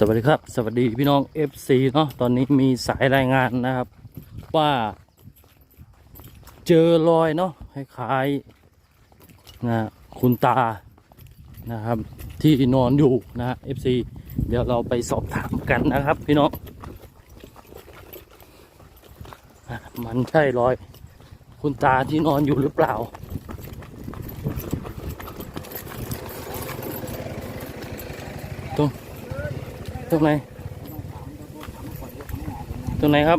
สวัสดีครับ สวัสดีพี่น้อง FC เนาะตอนนี้มีสายรายงานนะครับ ว่าเจอรอยเนาะคล้ายๆนะคุณตานะครับ ที่นอนอยู่นะ FC เดี๋ยวเราไปสอบถามกันนะครับ พี่น้องมันใช่รอย คุณตาที่นอนอยู่หรือเปล่า ตรงไหน ตรงไหนครับ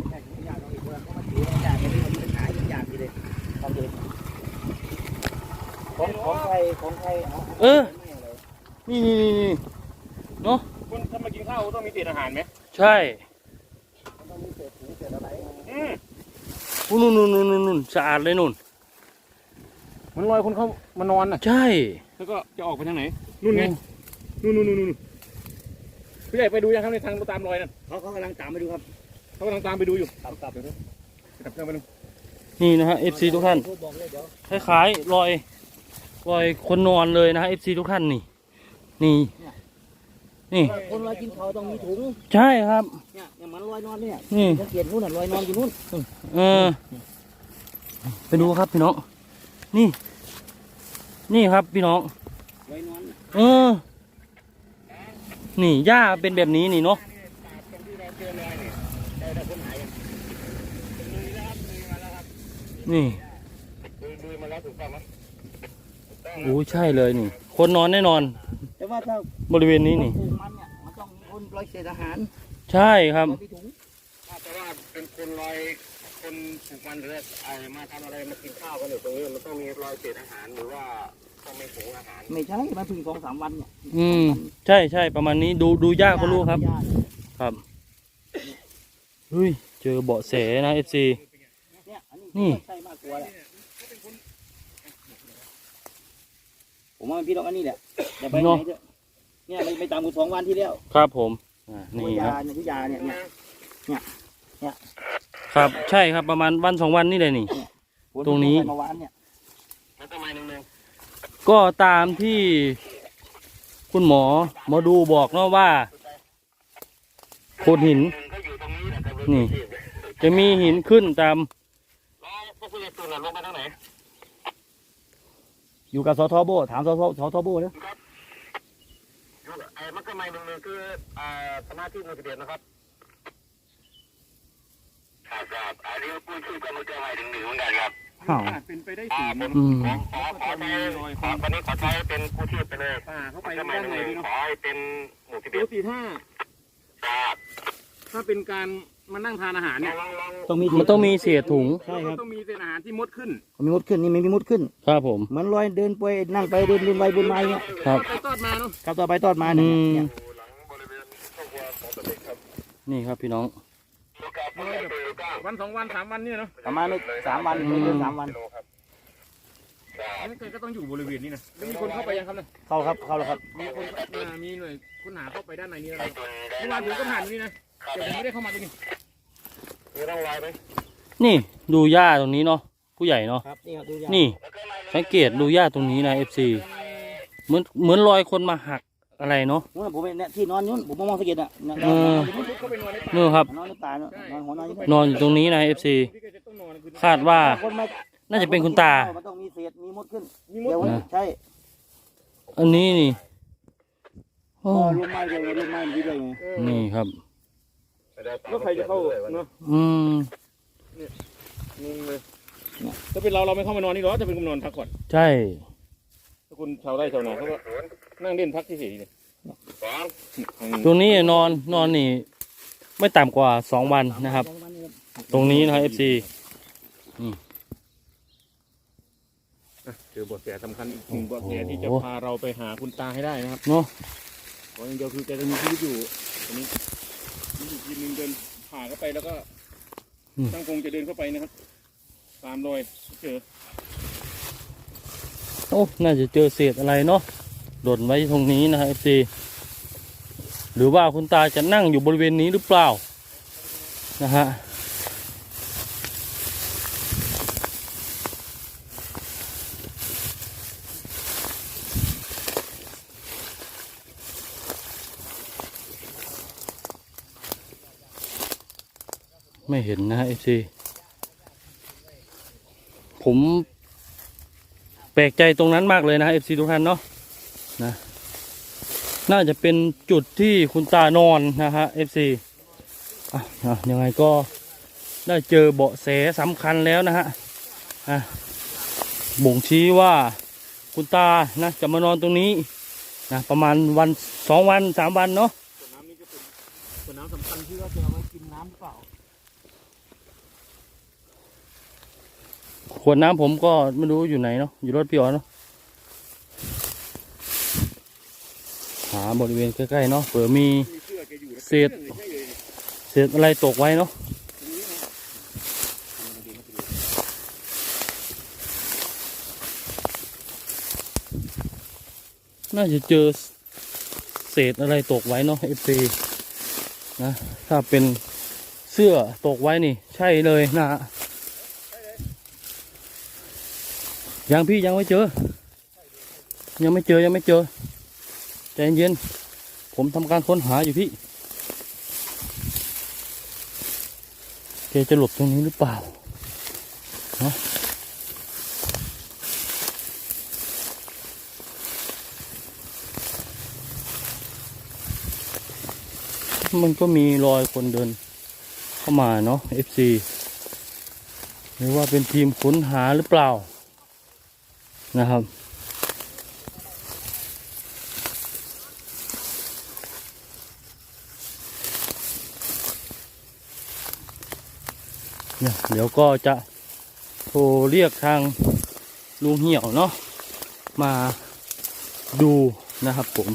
ของของใครของใครเอาเออนี่นี่นี่นี่เนาะคุณถ้ามากินข้าวต้องมีเศษอาหารไหมใช่ต้องมีเศษถุงเศษอะไรอืมอู้นู่นนู่นนู่นนู่นนู่นสะอาดเลยนู่นมันลอยคนเข้ามานอนน่ะ ใช่ แล้วก็จะออกไปทางไหน นู่นไง นู่นนู่นนู่น นู่นพี่ใหญ่ไปดูยังครับในทางตามรอยนั่นเขาเขากำลังตามไปดูครับเขากำลังตามไปดูอยู่ตามตามเดี๋ยวนะกลับเครื่องไปดูนี่นะฮะ FC ทุกท่านบอกเลยเดี๋ยวคล้ายๆรอยรอยคนนอนเลยนะฮะ FC ทุกท่านนี่นี่ นี่ คนลอยกินเขาต้องมีถุงใช่ครับเนี่ยเนี่ยมันลอยนอนเนี่ยนี่สังเกตนู่นน่ะลอยนอนอยู่นู่นเออไปดูครับพี่น้องนี่ นี่ครับพี่น้องลอยนอนเออ นี่หญ้าเป็นแบบนี้นี่เนาะนี่ดูดูมาแล้วถูกต้องไหมโอ้ใช่เลยนี่ คนนอนแน่นอน แต่ว่าถ้าบริเวณนี้นี่ปลูกมันเนี่ยมันต้องมีคนลอยเศษอาหาร ใช่ครับลอยไปถุงถ้าแต่ว่าเป็นคนลอยคนปลูกมันหรืออะไรมาทำอะไรมากินข้าวกันอยู่ตรงนี้มันต้องมีรอยเศษอาหารหรือว่า ต้องมีถุงอาหารไม่ใช่มันเพิ่งสองสามวันเนี่ยอืม ใช่ใช่ประมาณนี้ดูดูหญ้าก็รู้ครับหญ้าครับเฮ้ยเจอเบาะแสนะเอฟซี เนี่ยอันนี่ นี้ใช่มากกว่าแหละผมว่ามันพี่น้องอันนี้แหละอย่าไปไหนเถอะเนี่ยไม่ไม่ตามกูสองวันที่แล้วครับผมอ่าตันี่วยาครับเนี่ยตัวยาเนี่ยเนี่ยครับ ใช่ครับประมาณวันสองวันนี่เลยนี่ตรงนี้เมื่อวานเนี่ยแล้วทำไมหนึ่งหนึ่ง ก็ตามที่คุณหมอหมอดูบอกเนาะว่าโขดหินก็อยู่ตรงนี้แหละแต่นี่ จะมีหินขึ้นตามแล้วพวกคุณจะตื่นลงไปทางไหนอยู่กับสทโบ ถามสทสทโบเลยไอ้มักกะไมหนึ่งหนึ่งคืออ่าสมาชิกหมู่สิบเอ็ดนะครับครับครับอันนี้ผู้ชื่อก็มักกะไมหนึ่งหนึ่งเหมือนกันครับ อ้าวเป็นไปได้สูงอืม ขอขอขอใช้ขอวันนี้ขอใช้เป็นผู้ชื่อไปเลยป่าเข้าไปมักกะไมด้านหนึ่งในหนึ่งดีเนาะขอให้เป็นหมู่สิบปเอ็กดติถ้าครับถ้าเป็นการมานั่งทานอาหารลเนี่อยงลองลองต้องมีมันต้องมีเศษถุงใช่ครับ ต้องมีเศษอาหารที่มดขึ้นมีมุดขึ้นนี่ไม่มีมุดขึ้นครับผม เหมือนลอยเดินไปนั่งไปเดินบุญไปบุญมาอย่างเงี้ยครับ ไปตอดมาเนาะกลับต่อไปตอดมาเนี่ยอืมเนี่ยหลังบริเวณครอบครัวของตัวเด็กครับนี่ครับพี่น้องลูกกาผู้ใหญ่ตั วลูกกาวันสองวันสามวันเนี่ยเนาะประมาณไม่สามวันไม่เกินสามวันกิโลครับอันนี้ก็ต้องอยู่บริเวณนี้นะแล้วมีคนเข้าไปยังครับนะเข้าครับเข้าแล้วครับ มีคนอ่ามีหน่วยค้นหาเข้าไปด้านในนี้แล้วไอ้นะตัวนี้ได้เมื่อวานผมก็ผ่านตรงนี้นะแต่ผมไม่ได้เข้ามาตรงนี้มีร่องรอยไหมนี่ดูหญ้าตรงนี้เนาะผู้ใหญ่เนาะครับนี่ครับดูยานี่ สังเกตดูหญ้าตรงนี้นะเอฟซีเหมือนเหมือนรอยคนมาหัก อะไรเนาะนู่นนะผมเนี่ยที่นอนนู่นผมมองสะเก็ดอะนอนเออเข้าไปนอนในป่านู่นครับ นอนในป่าเนอะนอนหัวนอนอยู่นอนอยู่ตรงนี้นะเอฟซีที่ก็จะต้องนอนคือคาดว่า คนมาน่าจะเป็นคุณตา มันต้องมีเศษมีมดขึ้นมีมดเดี๋ยวนะ ใช่อันนี้นี่โอ้อ๋อรวมไม้เดียวรวมไม้ดีด้วยไงเออนี่ครับ แล้วใครจะเข้าเนาะอืมงงเลยถ้าเป็นเราเราไม่เข้ามานอนนี่หรอจะเป็นคนนอนพักก่อนใช่ถ้า คุณชาวไร่ชาวนาเขาก็นั่งเล่นพักที่เฉยๆเลยสองอืมตรงนี้นอนนอนนี่ ไม่ต่ำกว่าสองวันนะครับ ตรงนี้นะครับเอฟซีอะเจอเบทแสสำคัญอีกหนึ่งเบทแสที่จะพาเราไปหาคุณตาให้ได้นะครับเนาะขออย่างเดียวคือแกจะมีชีวิตอยู่ตอนนี้มีอีกทีหนึงเดินผ่าเข้าไปแล้วก็ช่างคงจะเดินเข้าไปนะครับ ตามรอยเจอ โอ้น่าจะเจอเศษอะไรเนาะหล่นไว้ตรงนี้นะฮะเอฟซีหรือว่าคุณตาจะนั่งอยู่บริเวณนี้หรือเปล่านะฮะไม่เห็นนะเอฟซีผม ลกใจตรงนั้นมากเลยนะเอฟซีทุกท่านเนาะนะน่าจะเป็นจุดที่คุณตานอนนะฮะเอฟซีอะอะยังไงก็ได้เจอเบาะแสสำคัญแล้วนะฮะอะบ่งชี้ว่าคุณตานะจะมานอนตรงนี้นะประมาณวันสองวันสามวันเนาะส่วนน้ำนี่ก็เป็นส่วนน้ำสำคัญที่ว่าจะเอาไว้กินน้ำเปล่า ขวดน้ำผมก็ไม่รู้อยู่ไหนเนาะอยู่รถพี่อ๋อเนาะหาบริเวณใกล้ๆเนาะเผื่อมีเศษเศษอะไรตกไว้เนาะตรงนี้นะน่าจะเจอเศษอะไรตกไว้เนาะเอฟซีนะถ้าเป็นเสื้อตกไว้นี่ ใช่เลยนะฮะ ยังพี่ยังไม่เจอ ยังไม่เจอยังไม่เจอใจเย็นผมทำการค้นหาอยู่พี่แกจะหลบตรงนี้หรือเปล่าฮะมันก็มีรอยคนเดินเข้ามาเนาะ FC หรือว่าเป็นทีมค้นหาหรือเปล่า นะครับเนี่ยเดี๋ยวก็จะโทรเรียกทางลุงเหี่ยวเนาะมาดูนะครับผม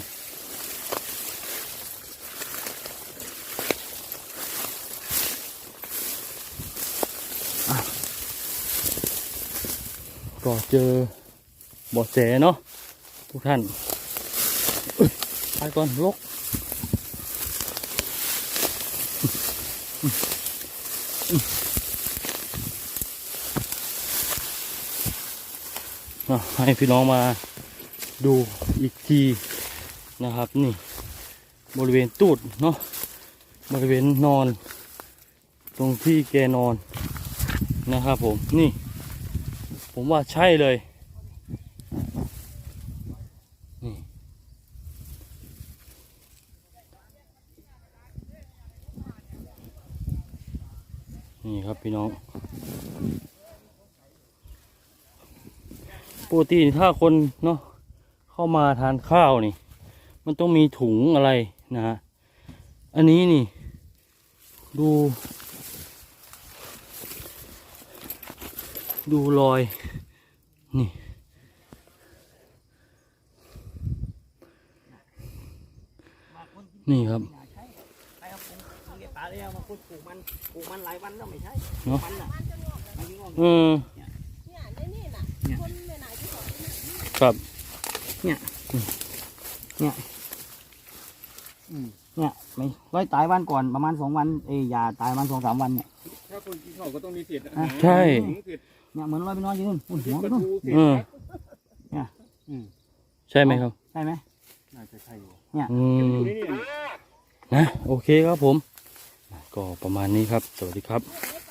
ก็เจอ บาะแสเนาะทุกท่านไปก่อนลกให้พี่น้องมาดูอีกทีนะครับนี่ บริเวณตูดเนาะบริเวณนอน ตรงที่แกนอนนะครับผมนี่ ผมว่าใช่เลย นี่ครับพี่น้องปกติถ้าคนเนาะเข้ามาทานข้าวนี่ มันต้องมีถุงอะไรนะฮะอันนี้นี่ ดู ดูรอย นี่นี่ครับ ผมเก็บปลาแล้วมาคุดปลูกมันปลูกมันหลายวันแล้วไม่ใช่เนอะมันน่ะมันงอกเออเนี่ยในนี่น่ะเนี่ยคนในไหนที่บอกครับเนี่ยไม่ไว้ตายวันก่อนประมาณสองวันเอ้ยยาตายประมาณสองสามวันเนี่ยถ้าคนกินข้าวก็ต้องมีเศษอาหารใช่ถุงเศษเนี่ยเหมือนลอยไปนอนอยู่นู่นอุ้ยเศหัษวปไปลานู่นทูเศษอืมผักใช่ไหมครับ ใช่ไหมน่าจะใช่อยู่อืมอยู่นี่นี่นะโอเคครับผม ก็ประมาณนี้ครับ สวัสดีครับ